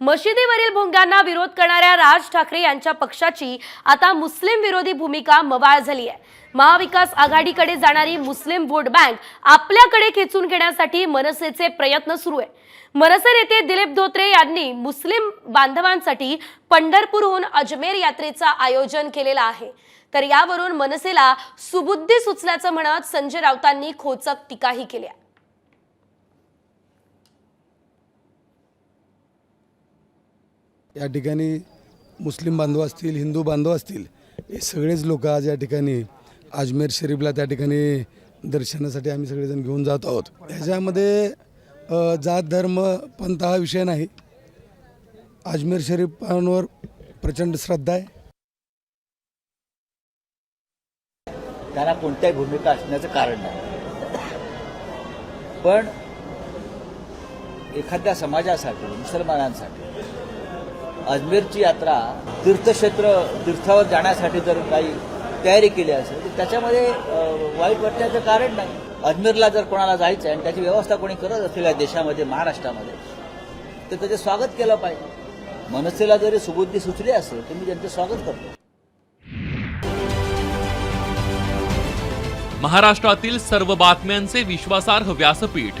मशिदीवरील भोंग्यांना विरोध करणाऱ्या राज ठाकरे यांच्या पक्षाची आता मुस्लिम विरोधी भूमिका मवाळ झाली आहे. महाविकास आघाडीकडे जाणारी मुस्लिम वोट बँक आपल्याकडे खेचून घेण्यासाठी मनसेचे प्रयत्न सुरू आहे. मनसे नेते दिलीप धोत्रे यांनी मुस्लिम बांधवांसाठी पंढरपूरहून अजमेर यात्रेचं आयोजन केलेलं आहे. तर यावरून मनसेला सुबुद्धी सुचल्याचं म्हणत संजय राऊतांनी खोचक टीकाही केल्या. या ठिकाणी मुस्लिम बांधव असतील हिंदू बांधव असतील हे सगळेच लोक आज या ठिकाणी अजमेर शरीफला त्या ठिकाणी दर्शनासाठी आम्ही सगळेजण घेऊन जात आहोत. ह्याच्यामध्ये जात धर्म पंथ हा विषय नाही. अजमेर शरीफांवर प्रचंड श्रद्धा आहे. त्यांना कोणत्याही भूमिका असण्याचं कारण नाही. पण एखाद्या समाजासाठी मुसलमानांसाठी अजमेरची यात्रा तीर्थक्षेत्र तीर्थावर जाण्यासाठी जर काही तयारी केली असेल तर त्याच्यामध्ये वाईट वाटण्याचं कारण नाही. अजमेरला जर कोणाला जायचं आहे आणि त्याची व्यवस्था कोणी करत असेल या देशामध्ये महाराष्ट्रामध्ये तर त्याचं स्वागत केलं पाहिजे. मनसेला जरी सुबुद्धी सुचली असेल तर मी त्यांचं स्वागत करतो. महाराष्ट्रातील सर्व बातम्यांचे विश्वासार्ह व्यासपीठ